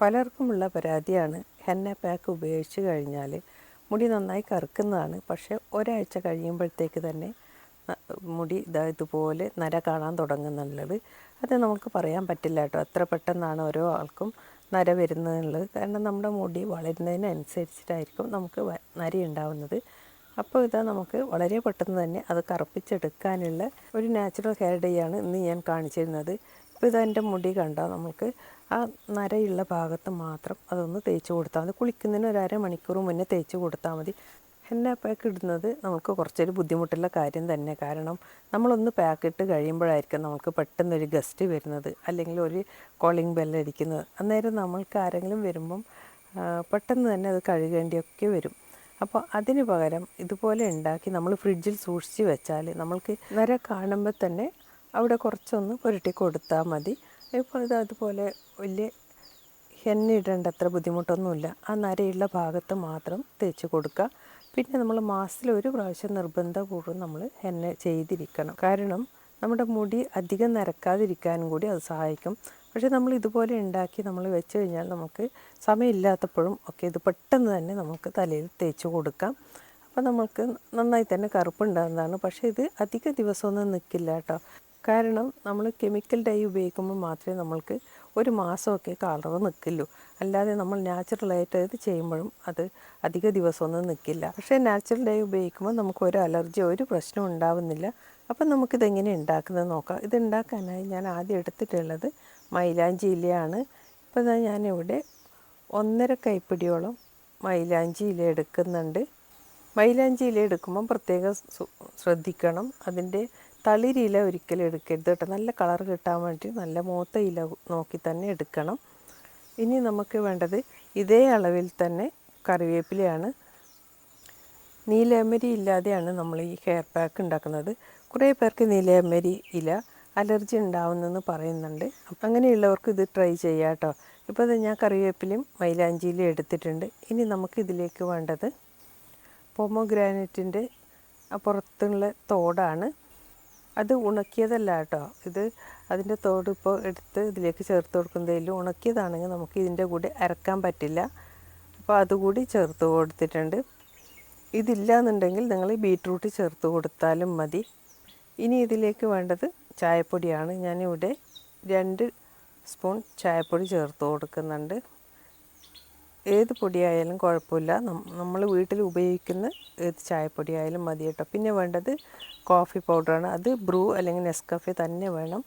പലർക്കുമുള്ള പരാതിയാണ് henna pack ഉപയോഗിച്ച് കഴിഞ്ഞാൽ മുടി നന്നായി കറുക്കുന്നതാണ്. പക്ഷേ ഒരാഴ്ച കഴിയുമ്പോഴത്തേക്ക് തന്നെ മുടി ഇതാ ഇതുപോലെ നര കാണാൻ തുടങ്ങുന്നുള്ളത് അത് നമുക്ക് പറയാൻ പറ്റില്ല കേട്ടോ. എത്ര പെട്ടെന്നാണ് ഓരോ ആൾക്കും നര വരുന്നതെന്നുള്ളത്. കാരണം നമ്മുടെ മുടി വളരുന്നതിനനുസരിച്ചിട്ടായിരിക്കും നമുക്ക് നര ഉണ്ടാവുന്നത്. അപ്പോൾ ഇതാ നമുക്ക് വളരെ പെട്ടെന്ന് തന്നെ അത് കറുപ്പിച്ചെടുക്കാനുള്ള ഒരു നാച്ചുറൽ ഹെയർ ഡേ ആണ് ഇന്ന് ഞാൻ കാണിച്ചിരുന്നത്. ഇപ്പോൾ ഇതെന്റെ മുടി കണ്ടാൽ നമുക്ക് ആ നരയുള്ള ഭാഗത്ത് മാത്രം അതൊന്ന് തേച്ച് കൊടുത്താൽ മതി. കുളിക്കുന്നതിന് ഒരു അരമണിക്കൂർ മുന്നേ തേച്ച് കൊടുത്താൽ മതി. എന്നെ പാക്ക് ഇടുന്നത്? നമുക്ക് കുറച്ചൊരു ബുദ്ധിമുട്ടുള്ള കാര്യം തന്നെ. കാരണം നമ്മളൊന്ന് പാക്കിട്ട് കഴിയുമ്പോഴായിരിക്കും നമുക്ക് പെട്ടെന്നൊരു ഗസ്റ്റ് വരുന്നത്. അല്ലെങ്കിൽ ഒരു കോളിംഗ് ബെല്ലടിക്കുന്നത് അന്നേരം നമ്മൾക്ക് ആരെങ്കിലും വരുമ്പം പെട്ടെന്ന് തന്നെ അത് കഴുകേണ്ടിയൊക്കെ വരും. അപ്പോൾ അതിന് പകരം ഇതുപോലെ ഉണ്ടാക്കി നമ്മൾ ഫ്രിഡ്ജിൽ സൂക്ഷിച്ച് വെച്ചാൽ നമ്മൾക്ക് നര കാണുമ്പോൾ തന്നെ അവിടെ കുറച്ചൊന്ന് പുരട്ടി കൊടുത്താൽ മതി. ഇപ്പോൾ ഇത് അതുപോലെ വലിയ എണ്ണ ഇടേണ്ട അത്ര ബുദ്ധിമുട്ടൊന്നുമില്ല. ആ നരയുള്ള ഭാഗത്ത് മാത്രം തേച്ച് കൊടുക്കുക. പിന്നെ നമ്മൾ മാസത്തിൽ ഒരു പ്രാവശ്യം നിർബന്ധപൂർവം നമ്മൾ എണ്ണ ചെയ്തിരിക്കണം. കാരണം നമ്മുടെ മുടി അധികം നരക്കാതിരിക്കാനും കൂടി അത് സഹായിക്കും. പക്ഷേ നമ്മൾ ഇതുപോലെ ഉണ്ടാക്കി നമ്മൾ വെച്ച് കഴിഞ്ഞാൽ നമുക്ക് സമയമില്ലാത്തപ്പോഴും ഒക്കെ ഇത് പെട്ടെന്ന് തന്നെ നമുക്ക് തലയിൽ തേച്ച് കൊടുക്കാം. അപ്പോൾ നമുക്ക് നന്നായി തന്നെ കറുപ്പുണ്ടാകുന്നതാണ്. പക്ഷേ ഇത് അധിക ദിവസമൊന്നും നിൽക്കില്ല കേട്ടോ. കാരണം നമ്മൾ കെമിക്കൽ ഡൈ ഉപയോഗിക്കുമ്പോൾ മാത്രമേ നമ്മൾക്ക് ഒരു മാസമൊക്കെ കളർ നിൽക്കുള്ളൂ അല്ലാതെ നമ്മൾ നാച്ചുറലായിട്ട് ഇത് ചെയ്യുമ്പോഴും അത് അധിക ദിവസമൊന്നും നിൽക്കില്ല. പക്ഷേ നാച്ചുറൽ ഡൈ ഉപയോഗിക്കുമ്പോൾ നമുക്ക് ഒരു അലർജി ഒരു പ്രശ്നവും ഉണ്ടാവുന്നില്ല. അപ്പം നമുക്കിതെങ്ങനെ ഉണ്ടാക്കുന്നത് നോക്കാം. ഇത് ഉണ്ടാക്കാനായി ഞാൻ ആദ്യം എടുത്തിട്ടുള്ളത് മൈലാഞ്ചി ഇലയാണ് ഇപ്പോൾ ഇതാ ഞാനിവിടെ ഒന്നര കൈപ്പിടിയോളം മൈലാഞ്ചി ഇല എടുക്കുന്നുണ്ട്. മൈലാഞ്ചി ഇല എടുക്കുമ്പം പ്രത്യേകം ശ്രദ്ധിക്കണം. അതിന്റെ തളിരില ഒരിക്കലും എടുക്കരുത് കേട്ടോ. നല്ല കളർ കിട്ടാൻ വേണ്ടി നല്ല മൂത്ത ഇല നോക്കി തന്നെ എടുക്കണം. ഇനി നമുക്ക് വേണ്ടത് ഇതേ അളവിൽ തന്നെ കറിവേപ്പിലയാണ്. നീലയമരി ഇല്ലാതെയാണ് നമ്മൾ ഈ ഹെയർ പാക്ക് ഉണ്ടാക്കുന്നത്. കുറേ പേർക്ക് നീലയമരി ഇല അലർജി ഉണ്ടാവുന്നെന്ന് പറയുന്നുണ്ട്. അങ്ങനെയുള്ളവർക്ക് ഇത് ട്രൈ ചെയ്യാം കേട്ടോ. ഇപ്പോൾ ഞാൻ കറിവേപ്പിലയും മൈലാഞ്ചിയിലും എടുത്തിട്ടുണ്ട്. ഇനി നമുക്ക് ഇതിലേക്ക് വേണ്ടത് പൊമോഗ്രാനൈറ്റിന്റെ പുറത്തുള്ള തോടാണ്. അത് ഉണക്കിയതല്ല കേട്ടോ. ഇത് അതിന്റെ തോട് ഇപ്പോൾ എടുത്ത് ഇതിലേക്ക് ചേർത്ത് കൊടുക്കുന്നതിലും ഉണക്കിയതാണെങ്കിൽ നമുക്ക് ഇതിന്റെ കൂടെ അരക്കാൻ പറ്റില്ല. അപ്പോൾ അതുകൂടി ചേർത്ത് കൊടുത്തിട്ടുണ്ട്. ഇതില്ല എന്നുണ്ടെങ്കിൽ നിങ്ങൾ ബീട്രൂട്ട് ചേർത്ത് കൊടുത്താലും മതി. ഇനി ഇതിലേക്ക് വേണ്ടത് ചായപ്പൊടിയാണ്. ഞാനിവിടെ രണ്ട് സ്പൂൺ ചായപ്പൊടി ചേർത്ത് കൊടുക്കുന്നുണ്ട്. ഏത് പൊടിയായാലും കുഴപ്പമില്ല. നമ്മൾ വീട്ടിൽ ഉപയോഗിക്കുന്ന ഏത് ചായപ്പൊടിയായാലും മതി കേട്ടോ. പിന്നെ വേണ്ടത് കോഫി പൗഡറാണ് അത് ബ്രൂ അല്ലെങ്കിൽ നെസ്കഫെ തന്നെ വേണം.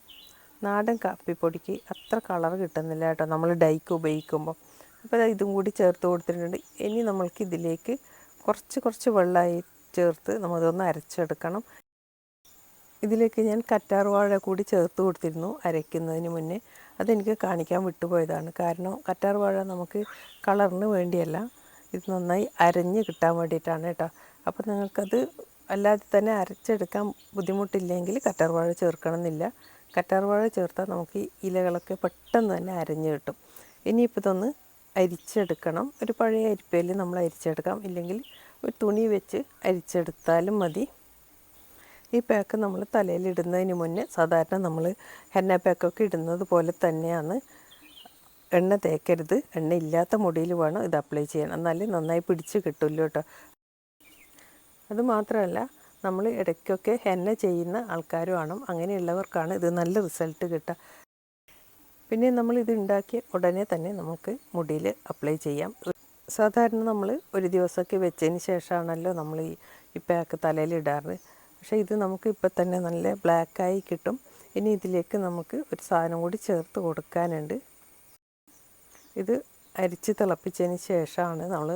നാടൻ കാപ്പിപ്പൊടിക്ക് അത്ര കളർ കിട്ടുന്നില്ല കേട്ടോ നമ്മൾ ഡൈക്ക് ഉപയോഗിക്കുമ്പോൾ. അപ്പോൾ ഇതും കൂടി ചേർത്ത് കൊടുത്തിട്ടുണ്ട്. ഇനി നമ്മൾക്ക് ഇതിലേക്ക് കുറച്ച് കുറച്ച് വെള്ളമായി ചേർത്ത് നമ്മളതൊന്ന് അരച്ചെടുക്കണം. ഇതിലേക്ക് ഞാൻ കറ്റാർവാഴ കൂടി ചേർത്ത് കൊടുത്തിരുന്നു അരയ്ക്കുന്നതിന് മുന്നേ. അതെനിക്ക് കാണിക്കാൻ വിട്ടുപോയതാണ്. കാരണം കറ്റാർ വാഴ നമുക്ക് കളറിന് വേണ്ടിയല്ല. ഇത് നന്നായി അരഞ്ഞ് കിട്ടാൻ വേണ്ടിയിട്ടാണ് കേട്ടോ. അപ്പോൾ നിങ്ങൾക്കത് അല്ലാതെ തന്നെ അരച്ചെടുക്കാൻ ബുദ്ധിമുട്ടില്ലെങ്കിൽ കറ്റാർ വാഴ ചേർക്കണമെന്നില്ല. കറ്റാർ വാഴ ചേർത്താൽ നമുക്ക് ഇലകളൊക്കെ പെട്ടെന്ന് തന്നെ അരഞ്ഞ് കിട്ടും. ഇനിയിപ്പോൾ ഇതൊന്ന് അരിച്ചെടുക്കണം. ഒരു പഴയ അരിപ്പയിൽ നമ്മൾ അരിച്ചെടുക്കാം. ഇല്ലെങ്കിൽ ഒരു തുണി വെച്ച് അരിച്ചെടുത്താലും മതി. ഈ പാക്ക് നമ്മൾ തലയിൽ ഇടുന്നതിന് മുന്നേ സാധാരണ നമ്മൾ ഹെന്ന പാക്കൊക്കെ ഇടുന്നത് പോലെ തന്നെയാണ്. എണ്ണ തേക്കരുത്. എണ്ണ ഇല്ലാത്ത മുടിയിൽ വേണം ഇത് അപ്ലൈ ചെയ്യണം എന്നാലേ നന്നായി പിടിച്ച് കിട്ടുമല്ലോ കേട്ടോ. അത് മാത്രമല്ല നമ്മൾ ഇടയ്ക്കൊക്കെ ഹെന്ന ചെയ്യുന്ന ആൾക്കാരുമാണ് അങ്ങനെയുള്ളവർക്കാണ് ഇത് നല്ല റിസൾട്ട് കിട്ടുക. പിന്നെ നമ്മൾ ഇത് ഉണ്ടാക്കിയ ഉടനെ തന്നെ നമുക്ക് മുടിയിൽ അപ്ലൈ ചെയ്യാം. സാധാരണ നമ്മൾ ഒരു ദിവസമൊക്കെ വെച്ചതിന് ശേഷമാണല്ലോ നമ്മൾ ഈ ഈ പാക്ക് തലയിൽ ഇടാറ്. പക്ഷേ ഇത് നമുക്ക് ഇപ്പം തന്നെ നല്ല ബ്ലാക്കായി കിട്ടും. ഇനി ഇതിലേക്ക് നമുക്ക് ഒരു സാധനം കൂടി ചേർത്ത് കൊടുക്കാനുണ്ട്. ഇത് അരിച്ച് തിളപ്പിച്ചതിന് ശേഷമാണ് നമ്മൾ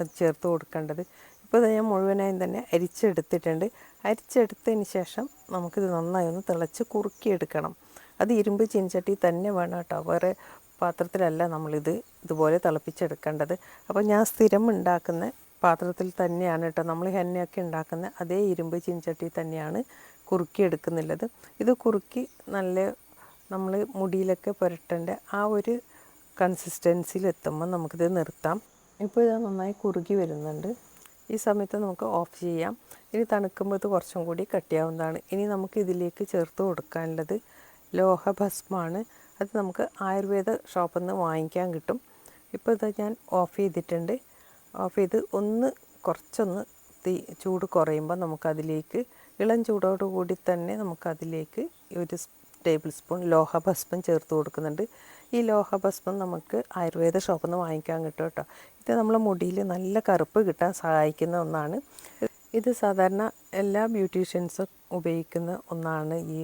അത് ചേർത്ത് കൊടുക്കേണ്ടത്. ഇപ്പോൾ ഇത് ഞാൻ മുഴുവനായും തന്നെ അരിച്ചെടുത്തിട്ടുണ്ട്. അരിച്ചെടുത്തതിന് ശേഷം നമുക്കിത് നന്നായി ഒന്ന് തിളച്ച് കുറുക്കിയെടുക്കണം. അത് ഇരുമ്പ് ചീനച്ചട്ടി തന്നെ വേണം കേട്ടോ. വേറെ പാത്രത്തിലല്ല നമ്മളിത് ഇതുപോലെ തിളപ്പിച്ചെടുക്കേണ്ടത്. അപ്പോൾ ഞാൻ സ്ഥിരം ഉണ്ടാക്കുന്ന പാത്രത്തിൽ തന്നെയാണ് കേട്ടോ നമ്മൾ ഹെന്നയൊക്കെ ഉണ്ടാക്കുന്ന അതേ ഇരുമ്പ് ചീനച്ചട്ടി തന്നെയാണ് കുറുക്കി എടുക്കുന്നുള്ളത്. ഇത് കുറുക്കി നല്ല നമ്മൾ മുടിയിലൊക്കെ പുരട്ടേണ്ട ആ ഒരു കൺസിസ്റ്റൻസിയിലെത്തുമ്പോൾ നമുക്കിത് നിർത്താം. ഇപ്പോൾ ഇത് നന്നായി കുറുകി വരുന്നുണ്ട്. ഈ സമയത്ത് നമുക്ക് ഓഫ് ചെയ്യാം. ഇനി തണുക്കുമ്പോൾ ഇത് കുറച്ചും കൂടി കട്ടിയാവുന്നതാണ്. ഇനി നമുക്ക് ഇതിലേക്ക് ചേർത്ത് കൊടുക്കാനുള്ളത് ലോഹഭസ്മാണ്. അത് നമുക്ക് ആയുർവേദ ഷോപ്പിൽ നിന്ന് വാങ്ങിക്കാൻ കിട്ടും. ഇപ്പോൾ ഇത് ഞാൻ ഓഫ് ചെയ്തിട്ടുണ്ട്. ഓഫ് ഇത് ഒന്ന് കുറച്ചൊന്ന് തീ ചൂട് കുറയുമ്പോൾ നമുക്കതിലേക്ക് ഇളം ചൂടോട് കൂടി തന്നെ നമുക്കതിലേക്ക് ഒരു ടേബിൾ സ്പൂൺ ലോഹഭസ്മം ചേർത്ത് കൊടുക്കുന്നുണ്ട്. ഈ ലോഹഭസ്മം നമുക്ക് ആയുർവേദ ഷോപ്പിൽ നിന്ന് വാങ്ങിക്കാൻ കിട്ടും കേട്ടോ. ഇത് നമ്മളെ മുടിയിൽ നല്ല കറുപ്പ് കിട്ടാൻ സഹായിക്കുന്ന ഒന്നാണ്. ഇത് സാധാരണ എല്ലാ ബ്യൂട്ടീഷ്യൻസും ഉപയോഗിക്കുന്ന ഒന്നാണ് ഈ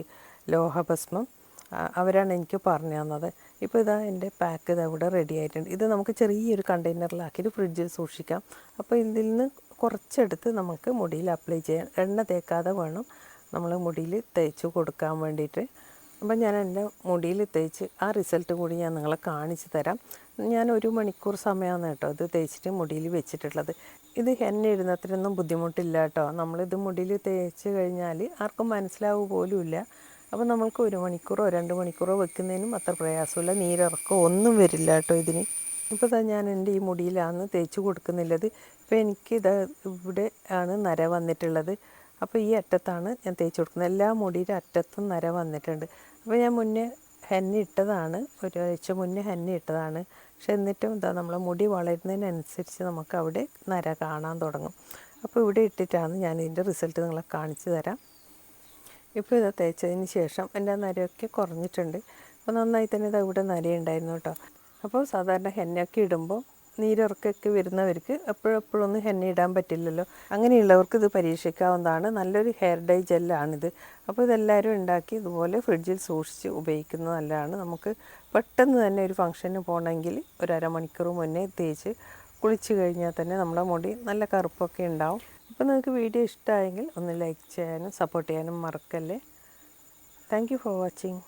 ലോഹഭസ്മം അവരാണ് എനിക്ക് പറഞ്ഞു തന്നത്. ഇപ്പോൾ ഇതാ എന്റെ പാക്ക് ഇതാ ഇവിടെ റെഡി ആയിട്ടുണ്ട്. ഇത് നമുക്ക് ചെറിയൊരു കണ്ടെയ്നറിലാക്കിയിട്ട് ഫ്രിഡ്ജിൽ സൂക്ഷിക്കാം. അപ്പോൾ ഇതിൽ നിന്ന് കുറച്ചെടുത്ത് നമുക്ക് മുടിയിൽ അപ്ലൈ ചെയ്യാം. എണ്ണ തേക്കാതെ വേണം നമ്മൾ മുടിയിൽ തേച്ച് കൊടുക്കാൻ വേണ്ടിയിട്ട്. അപ്പം ഞാൻ എന്റെ മുടിയിൽ തേച്ച് ആ റിസൾട്ട് കൂടി ഞാൻ നിങ്ങളെ കാണിച്ചു തരാം. ഞാൻ ഒരു മണിക്കൂർ സമയമാണ് കേട്ടോ ഇത് തേച്ചിട്ട് മുടിയിൽ വെച്ചിട്ടുള്ളത്. ഇത് എന്നെ ഇടുന്നത്രയൊന്നും ബുദ്ധിമുട്ടില്ല കേട്ടോ. നമ്മളിത് മുടിയിൽ തേച്ച് കഴിഞ്ഞാൽ ആർക്കും മനസ്സിലാവുക പോലുമില്ല. അപ്പോൾ നമ്മൾക്ക് ഒരു മണിക്കൂറോ രണ്ട് മണിക്കൂറോ വെക്കുന്നതിനും അത്ര പ്രയാസമില്ല. നീരിറക്കോ ഒന്നും വരില്ല കേട്ടോ ഇതിന്. ഇപ്പോൾ തന്നെ ഞാൻ എന്റെ ഈ മുടിയിലാണ് തേച്ച് കൊടുക്കുന്നുള്ളത് ഇപ്പോൾ എനിക്ക് ഇവിടെ ആണ് നര വന്നിട്ടുള്ളത്. അപ്പോൾ ഈ അറ്റത്താണ് ഞാൻ തേച്ച് കൊടുക്കുന്നത്. എല്ലാ മുടിയുടെ അറ്റത്തും നര വന്നിട്ടുണ്ട്. അപ്പോൾ ഞാൻ മുന്നേ ഹെന്ന ഇട്ടതാണ്. ഒരാഴ്ച മുന്നേ ഹെന്ന ഇട്ടതാണ്. പക്ഷെ എന്നിട്ടും എന്താ നമ്മളെ മുടി വളരുന്നതിനനുസരിച്ച് നമുക്ക് അവിടെ നര കാണാൻ തുടങ്ങും. അപ്പോൾ ഇവിടെ ഇട്ടിട്ടാണ് ഞാൻ ഇതിന്റെ റിസൾട്ട് നിങ്ങളെ കാണിച്ചു തരാം. ഇപ്പോൾ ഇത് തേച്ചതിന് ശേഷം എന്റെ നരയൊക്കെ കുറഞ്ഞിട്ടുണ്ട്. അപ്പോൾ നന്നായി തന്നെ ഇത് ഇവിടെ നരയുണ്ടായിരുന്നു കേട്ടോ. അപ്പോൾ സാധാരണ ഹെന്നയൊക്കെ ഇടുമ്പോൾ നീരിറക്കൊക്കെ വരുന്നവർക്ക് എപ്പോഴെപ്പോഴൊന്നും ഹെന്ന ഇടാൻ പറ്റില്ലല്ലോ. അങ്ങനെയുള്ളവർക്ക് ഇത് പരീക്ഷിക്കാവുന്നതാണ്. നല്ലൊരു ഹെയർ ഡൈ ജെല്ലാണിത്. അപ്പോൾ ഇതെല്ലാവരും ഉണ്ടാക്കി ഇതുപോലെ ഫ്രിഡ്ജിൽ സൂക്ഷിച്ച് ഉപയോഗിക്കുന്നത് നല്ലതാണ്. നമുക്ക് പെട്ടെന്ന് തന്നെ ഒരു ഫംഗ്ഷന് പോകണമെങ്കിൽ ഒരു അരമണിക്കൂർ മുന്നേ തേച്ച് കുളിച്ച് കഴിഞ്ഞാൽ തന്നെ നമ്മുടെ മുടി നല്ല കറുപ്പൊക്കെ ഉണ്ടാവും. അപ്പോൾ നിങ്ങൾക്ക് വീഡിയോ ഇഷ്ടമായെങ്കിൽ ഒന്ന് ലൈക്ക് ചെയ്യാനും സപ്പോർട്ട് ചെയ്യാനും മറക്കല്ലേ. Thank for watching